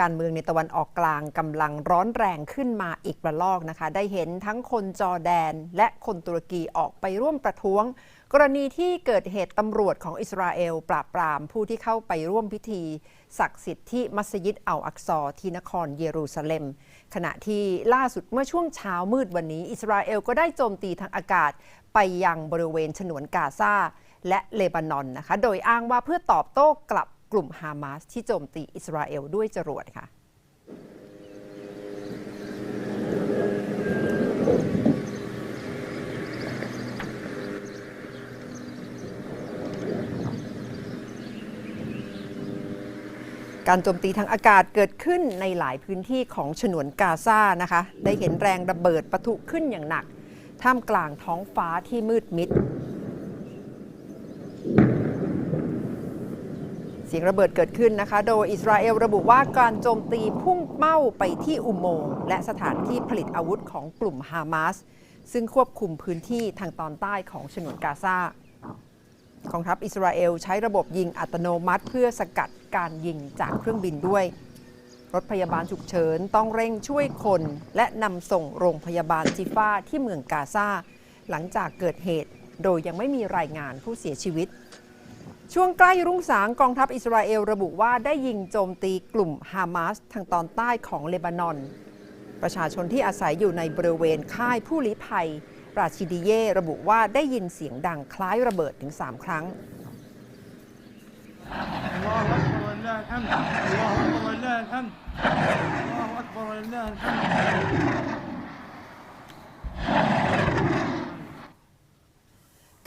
การเมืองในตะวันออกกลางกำลังร้อนแรงขึ้นมาอีกระลอกนะคะ ได้เห็นทั้งคนจอแดนและคนตุรกีออกไปร่วมประท้วง กรณีที่เกิดเหตุตำรวจของอิสราเอล ปราบปรามผู้ที่เข้าไปร่วมพิธี ศักดิ์สิทธิ์ที่มัสยิดอัลอักซอที่นครเยรูซาเล็ม ขณะที่ล่าสุดเมื่อช่วงเช้ามืดวันนี้ อิสราเอลก็ได้โจมตีทางอากาศ ไปยังบริเวณฉนวนกาซาและเลบานอนนะคะ โดยอ้างว่าเพื่อตอบโต้กลับ กลุ่มฮามาสที่โจมตีอิสราเอลด้วยจรวดค่ะการโจมตีทางอากาศเกิดขึ้นในหลายพื้นที่ของฉนวนกาซานะคะ ได้เห็นแรงระเบิดปะทุขึ้นอย่างหนัก ท่ามกลางท้องฟ้าที่มืดมิด เสียงระเบิดเกิดขึ้นนะคะ โดยอิสราเอลระบุว่าการโจมตีพุ่งเป้าไปที่อุโมงค์และสถานที่ผลิตอาวุธของกลุ่มฮามาสซึ่งควบคุมพื้นที่ทางตอนใต้ของฉนวนกาซากองทัพอิสราเอลใช้ระบบยิงอัตโนมัติ เพื่อสกัดการยิงจากเครื่องบินด้วย รถพยาบาลฉุกเฉินต้องเร่งช่วยคนและนำส่งโรงพยาบาลจิฟ้าที่เมืองกาซาหลังจากเกิดเหตุ โดยยังไม่มีรายงานผู้เสียชีวิต ช่วงใกล้รุ่งสางกองทัพอิสราเอลระบุว่าได้ยิงโจมตีกลุ่มฮามาสทางตอนใต้ของเลบานอน ประชาชนที่อาศัยอยู่ในบริเวณค่ายผู้ลี้ภัย ราชิดีเย่ระบุว่าได้ยินเสียงดังคล้ายระเบิดถึง 3 ครั้ง الله اكبر ولله الحمد الله اكبر ولله الحمد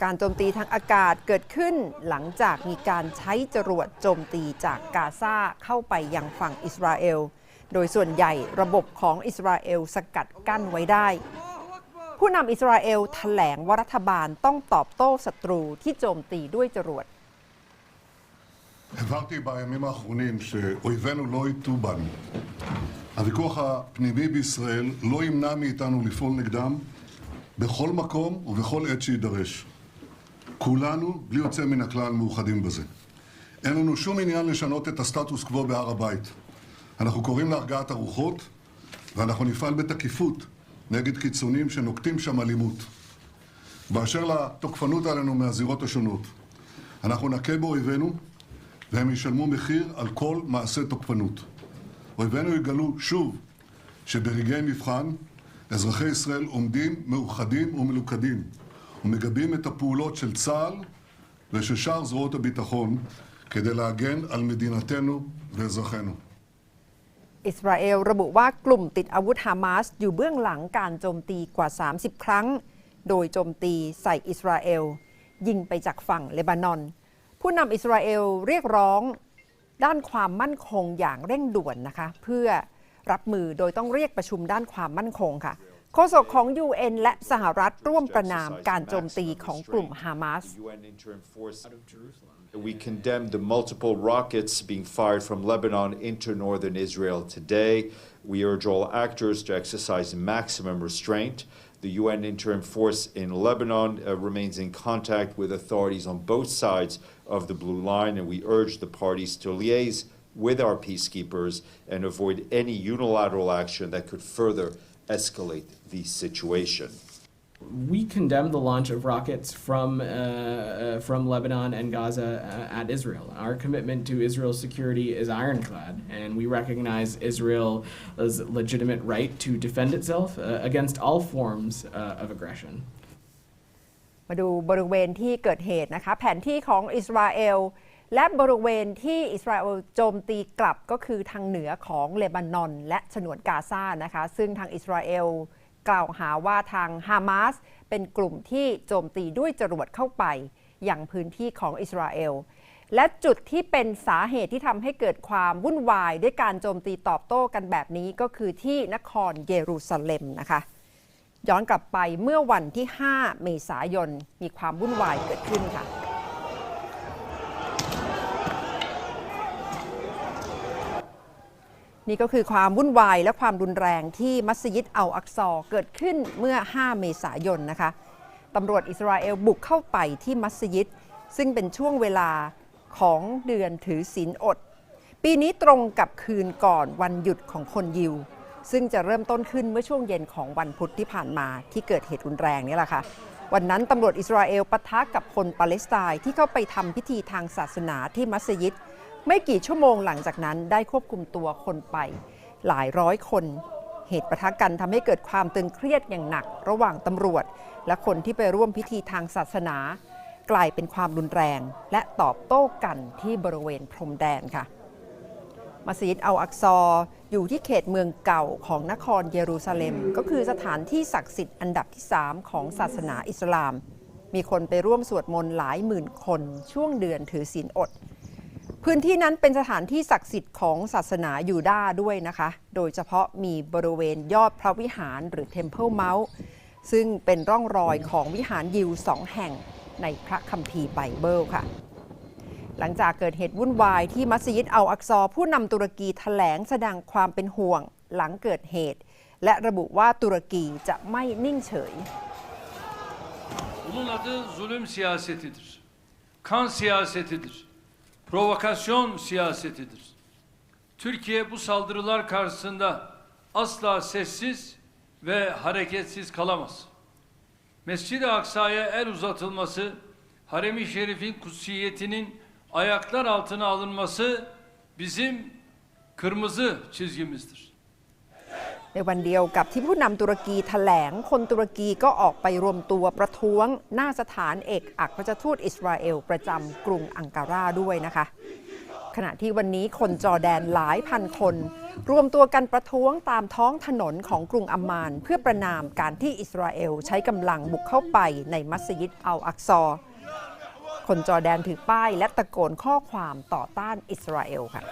การโจมตีทางอากาศเกิดขึ้นหลังจากมีการใช้จรวดโจมตีจากกาซาเข้าไปยังฝั่งอิสราเอล โดยส่วนใหญ่ระบบของอิสราเอลสกัดกั้นไว้ได้ ผู้นำอิสราเอลแถลงว่ารัฐบาลต้องตอบโต้ศัตรูที่โจมตีด้วยจรวด הבהרתי בימים האחרונים שאויבינו לא הטו בנו. הוויכוח הפנימי בישראל לא ימנע מאיתנו לפעול נגדם בכל מקום ובכל עת שיידרש. כולנו, בלי יוצא מן הכלל, מאוחדים בזה. אין לנו שום עניין לשנות את הסטטוס קוו בהר הבית. אנחנו קוראים להרגעת הרוחות, ואנחנו נפעל בתקיפות נגד קיצונים שנוקטים שם אלימות. באשר לתוקפנות עלינו מהזירות השונות, אנחנו נכה באויבינו, והם ישלמו מחיר על כל מעשה תוקפנות. אויבינו יגלו שוב שברגעי מבחן אזרחי ישראל עומדים מאוחדים ומלוכדים ומגבים את הפעולות של צה"ל ושל שאר זרועות הביטחון כדי להגן על מדינתנו ואזרחינו. อิสราเอลระบุว่ากลุ่มติดอาวุธฮามาสอยู่เบื้องหลังการโจมตีกว่า 30 ครั้ง โดยโจมตีใส่อิสราเอล ยิงไปจากฝั่งเลบานอน ผู้นำอิสราเอลเรียกร้องด้านความมั่นคงอย่างเร่งด่วนนะคะ เพื่อรับมือโดยต้องเรียกประชุมด้านความมั่นคงค่ะ โฆษกของ UN และสหรัฐร่วมประนามการโจมตีของกลุ่มฮามาส UN interim force out of Jerusalem. We condemn the multiple rockets being fired from Lebanon into northern Israel today. We urge all actors to exercise maximum restraint. The UN interim force in Lebanon uh, remains in contact with authorities on both sides of the blue line, and we urge the parties to liaise with our peacekeepers and avoid any unilateral action that could further escalate the situation. We condemn the launch of rockets from uh, uh, from Lebanon and Gaza uh, at Israel. Our commitment to Israel's security is ironclad, and we recognize Israel's legitimate right to defend itself uh, against all forms uh, of aggression. มาดูบริเวณที่เกิดเหตุนะคะ แผนที่ของอิสราเอล และบริเวณที่อิสราเอลโจมตีกลับก็คือทางเหนือของเลบานอน และฉนวนกาซานะคะ ซึ่งทางอิสราเอลกล่าวหาว่าทางฮามาสเป็นกลุ่มที่โจมตีด้วยจรวดเข้าไปอย่างพื้นที่ของอิสราเอล และจุดที่เป็นสาเหตุที่ทำให้เกิดความวุ่นวาย ด้วยการโจมตีตอบโต้กันแบบนี้ก็คือที่นครเยรูซาเล็มนะคะ ย้อนกลับไปเมื่อวันที่ 5 เมษายนมีความวุ่นวายเกิดขึ้นค่ะ นี่ก็คือความวุ่นวายและความรุนแรงที่มัสยิดอัลอักซอเกิดขึ้นเมื่อ 5 เมษายนนะคะตำรวจอิสราเอลบุกเข้าไปที่มัสยิด ซึ่งเป็นช่วงเวลาของเดือนถือศีลอด ปีนี้ตรงกับคืนก่อนวันหยุดของคนยิว ซึ่งจะเริ่มต้นขึ้นเมื่อช่วงเย็นของวันพุธที่ผ่านมาที่เกิดเหตุรุนแรงนี่แหละค่ะ วันนั้นตำรวจอิสราเอลปะทะกับคนปาเลสไตน์ที่เข้าไปทำพิธีทางศาสนาที่มัสยิด ไม่กี่ชั่วโมงหลังจากนั้นได้ควบคุมตัวคนไป หลายร้อยคน เหตุปะทะกันทำให้เกิดความตึงเครียดอย่างหนักระหว่างตำรวจ และคนที่ไปร่วมพิธีทางศาสนา กลายเป็นความรุนแรง และตอบโต้กันที่บริเวณพรมแดนค่ะมัสยิดอัลอักซอร์อยู่ที่เขตเมืองเก่าของนครเยรูซาเล็ม ก็คือสถานที่ศักดิ์สิทธิ์อันดับที่ 3 ของศาสนาอิสลาม มีคนไปร่วมสวดมนต์หลายหมื่นคนช่วงเดือนถือศีลอด พื้นที่นั้นเป็นสถานที่ศักดิ์สิทธิ์ของศาสนายูดาห์ด้วยนะคะ โดยเฉพาะมีบริเวณยอดพระวิหารหรือ Temple Mount ซึ่งเป็นร่องรอยของวิหารยิวสองแห่งในพระคัมภีร์ไบเบิลค่ะ หลังจากเกิดเหตุวุ่นวายที่มัสยิดอัลอักซอร์ผู้นำตุรกีแถลงแสดงความเป็นห่วงหลังเกิดเหตุ และระบุว่าตุรกีจะไม่นิ่งเฉย Bunun adı zulüm siyasetidir. Kan siyasetidir. Provokasyon siyasetidir. Türkiye bu saldırılar karşısında asla sessiz ve hareketsiz kalamaz. Mescid-i Aksa'ya el uzatılması, Harem-i Şerif'in kutsiyetinin ayaklar altına alınması bizim kırmızı çizgimizdir. ในวันเดียวกับที่ผู้นำตุรกีแถลงคนตุรกีก็ออกไปรวมตัวประท้วง หน้าสถานเอกอัครราชทูตอิสราเอลประจำกรุงอังการาด้วยนะคะ ขณะที่วันนี้คนจอแดนหลายพันคน รวมตัวกันประท้วงตามท้องถนนของกรุงอัมมาน เพื่อประนามการที่อิสราเอลใช้กำลังบุกเข้าไปในมัสยิดอัลอักซอ คนจอแดนถือป้ายและตะโกนข้อความต่อต้านอิสราเอลค่ะ